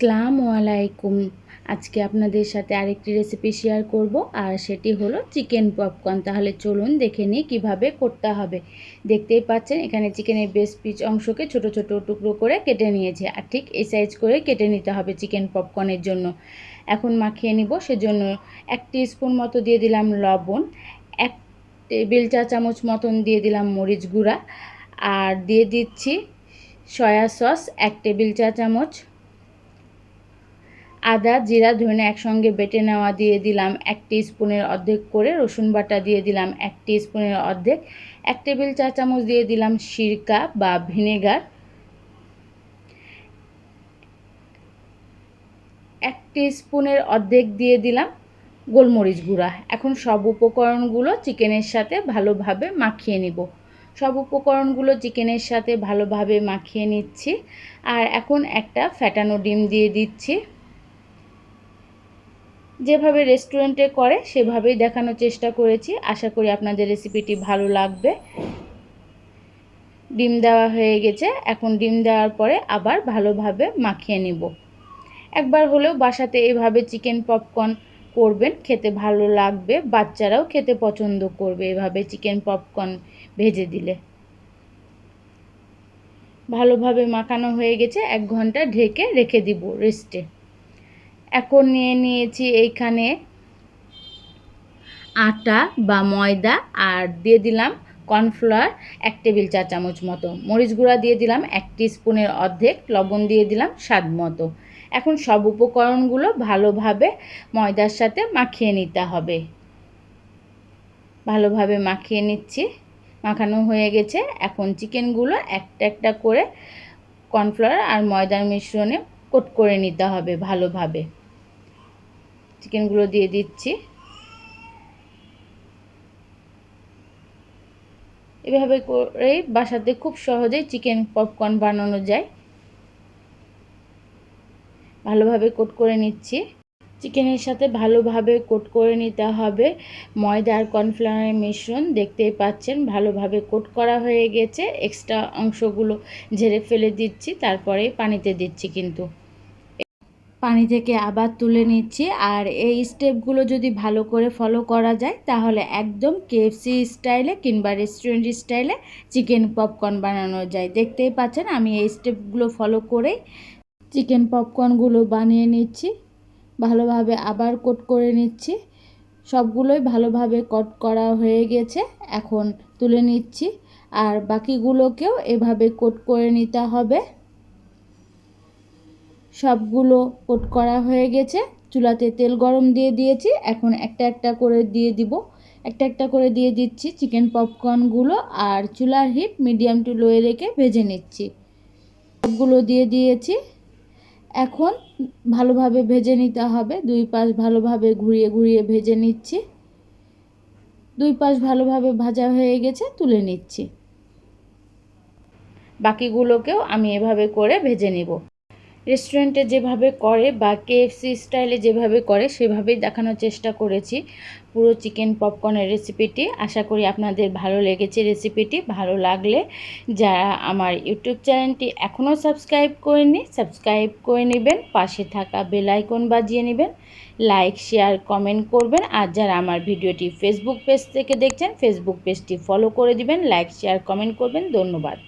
আসসালামু আলাইকুম। আজকে আপনাদের সাথে আরেকটি রেসিপি শেয়ার করব, আর সেটি হলো চিকেন পপকর্ন তাহলে চলুন দেখে নিই কীভাবে করতে হবে। দেখতেই পাচ্ছেন, এখানে চিকেনের বেশ পিচ অংশকে ছোট ছোট টুকরো করে কেটে নিয়েছে, আর ঠিক এই সাইজ করে কেটে নিতে হবে চিকেন পপকর্নের জন্য। এখন মাখিয়ে নিব, সেজন্য এক স্পুন মতো দিয়ে দিলাম লবণ, এক টেবিল চা চামচ মতন দিয়ে দিলাম মরিচ গুঁড়া, আর দিয়ে দিচ্ছি সয়া সস এক টেবিল চা চামচ আদা, জিরা, ধনে একসঙ্গে বেটে নেওয়া দিয়ে দিলাম এক স্পুনের অর্ধেক করে। রসুন বাটা দিয়ে দিলাম এক স্পুনের অর্ধেক। এক টেবিল চা চামচ দিয়ে দিলাম সিরকা বা ভিনেগার। এক স্পুনের অর্ধেক দিয়ে দিলাম গোলমরিচ গুঁড়া। এখন সব উপকরণগুলো চিকেনের সাথে ভালোভাবে মাখিয়ে নিব। সব উপকরণগুলো চিকেনের সাথে ভালোভাবে মাখিয়ে নিচ্ছি। আর এখন একটা ফ্যাটানো ডিম দিয়ে দিচ্ছি। যেভাবে রেস্টুরেন্টে করে, সেভাবেই দেখানোর চেষ্টা করেছি। আশা করি আপনাদের রেসিপিটি ভালো লাগবে। ডিম দেওয়া হয়ে গেছে। এখন ডিম দেওয়ার পরে আবার ভালোভাবে মাখিয়ে নিব। একবার হলেও বাসাতে এভাবে চিকেন পপকর্ন করবেন, খেতে ভালো লাগবে। বাচ্চারাও খেতে পছন্দ করবে এভাবে চিকেন পপকর্ন ভেজে দিলে। ভালোভাবে মাখানো হয়ে গেছে। এক ঘণ্টা ঢেকে রেখে দিব রেস্টে এখন নিয়ে নিয়েছি এইখানে আটা বা ময়দা আর দিয়ে দিলাম কর্নফ্লাওয়ার এক টেবিল চা চামচ মতো। মরিচ গুঁড়া দিয়ে দিলাম এক স্পুনের অর্ধেক, লবণ দিয়ে দিলাম স্বাদ মতো। এখন সব উপকরণগুলো ভালোভাবে ময়দার সাথে মাখিয়ে নিতে হবে। ভালোভাবে মাখিয়ে নিচ্ছি। মাখানো হয়ে গেছে। এখন চিকেনগুলো একটা একটা করে কর্নফ্লাওয়ার আর ময়দার মিশ্রণে কোট করে নিতে হবে ভালোভাবে। চিকেনগুলো দিয়ে দিচ্ছি। এভাবে করে বাসাতে খুব সহজেই চিকেন পপকর্ন বানানো যায়। ভালোভাবে কোট করে নিচ্ছি। চিকেনের সাথে ভালোভাবে কোট করে নিতে হবে। ময়দা আর কর্নফ্লাওয়ারের মিশ্রণ দেখতেই পাচ্ছেন, ভালোভাবে কোট করা হয়ে গেছে। এক্সট্রা অংশগুলো ঝেড়ে ফেলে দিচ্ছি, তারপরে পানিতে দিচ্ছি কিন্তু। পানি থেকে আবার তুলে নিচ্ছি। আর এই স্টেপগুলো যদি ভালো করে ফলো করা যায়, তাহলে একদম কেএফসি স্টাইলে কিংবা রেস্টুরেন্ট স্টাইলে চিকেন পপকর্ন বানানো যায়। দেখতেই পাচ্ছেন, আমি এই স্টেপগুলো ফলো করেই চিকেন পপকর্নগুলো বানিয়ে নিচ্ছি। ভালোভাবে আবার কোট করে নিচ্ছি। সবগুলোই ভালোভাবে কট করা হয়ে গেছে, এখন তুলে নিচ্ছি। আর বাকিগুলোকেও এভাবে কোট করে নিতে হবে। সবগুলো কোট করা হয়ে গেছে। চুলাতে তেল গরম দিয়ে দিয়েছি। এখন একটা একটা করে দিয়ে দিব। একটা একটা করে দিয়ে দিচ্ছি চিকেন পপকর্নগুলো আর চুলার হিট মিডিয়াম টু লোয়ে রেখে ভেজে নিচ্ছি। সবগুলো দিয়ে দিয়েছি। এখন ভালোভাবে ভেজে নিতে হবে। দুই পাশ ভালোভাবে ঘুরিয়ে ঘুরিয়ে ভেজে নিচ্ছি। দুই পাশ ভালোভাবে ভাজা হয়ে গেছে তুলে নিচ্ছি। বাকিগুলোকেও আমি এভাবে করে ভেজে নিব। রেস্টুরেন্টে যেভাবে করে বা কেএফসি স্টাইলে যেভাবে করে, সেভাবেই দেখানোর চেষ্টা করেছি। পুরো চিকেন পপকর্নের রেসিপিটি। আশা করি আপনাদের ভালো লেগেছে রেসিপিটি। ভালো লাগলে যারা আমার ইউটিউব চ্যানেলটি এখনও সাবস্ক্রাইব করেনি সাবস্ক্রাইব করে নেবেন। পাশে থাকা বেল আইকন বাজিয়ে নেবেন। লাইক, শেয়ার, কমেন্ট করবেন। আর যারা আমার ভিডিওটি ফেসবুক পেজ থেকে দেখছেন ফেসবুক পেজটি ফলো করে দিবেন, লাইক, শেয়ার, কমেন্ট করবেন। ধন্যবাদ।